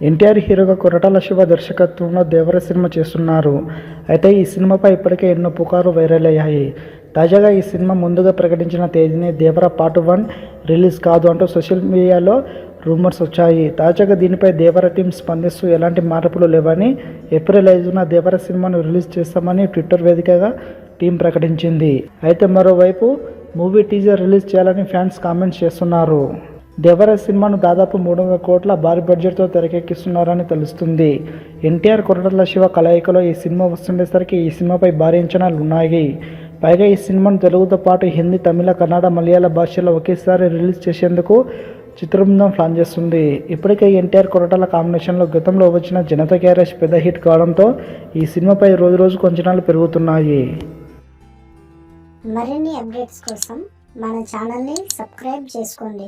ఎన్టీఆర్ హీరోగా కొరటాల శివ దర్శకత్వంలో దేవర సినిమా చేస్తున్నారు. అయితే ఈ సినిమాపై ఇప్పటికే ఎన్నో పుకార్లు వైరల్ అయ్యాయి. తాజాగా ఈ సినిమా ముందుగా ప్రకటించిన తేదీని దేవర పార్ట్ వన్ రిలీజ్ కాదు అంటూ సోషల్ మీడియాలో రూమర్స్ వచ్చాయి. తాజాగా దీనిపై దేవర టీం స్పందిస్తూ ఎలాంటి మార్పులు లేవని ఏప్రిల్ ఐదున దేవర సినిమాను రిలీజ్ చేస్తామని ట్విట్టర్ వేదికగా టీం ప్రకటించింది. అయితే మరోవైపు మూవీ టీజర్ రిలీజ్ చేయాలని ఫ్యాన్స్ కామెంట్స్ చేస్తున్నారు. దేవర సినిమాను దాదాపు మూడు వందల కోట్ల భారీ బడ్జెట్తో తెరకెక్కిస్తున్నారని తెలుస్తుంది. ఎన్టీఆర్ కొరటల శివ కలయికలో ఈ సినిమా వస్తుండేసరికి ఈ సినిమాపై భారీ అంచనాలు ఉన్నాయి. పైగా ఈ సినిమాను తెలుగుతో పాటు హిందీ తమిళ కన్నడ మలయాళ భాషల్లో ఒకేసారి రిలీజ్ చేసేందుకు చిత్రబృందం ప్లాన్ చేస్తుంది. ఇప్పటికే ఎన్టీఆర్ కొరటాల కాంబినేషన్లో గతంలో వచ్చిన జనతా గ్యారేజ్ పెద్ద హిట్ కావడంతో ఈ సినిమాపై రోజు రోజుకు అంచనాలు పెరుగుతున్నాయి. మరిన్ని అప్డేట్స్ కోసం మన ఛానల్ని సబ్స్క్రైబ్ చేసుకోండి.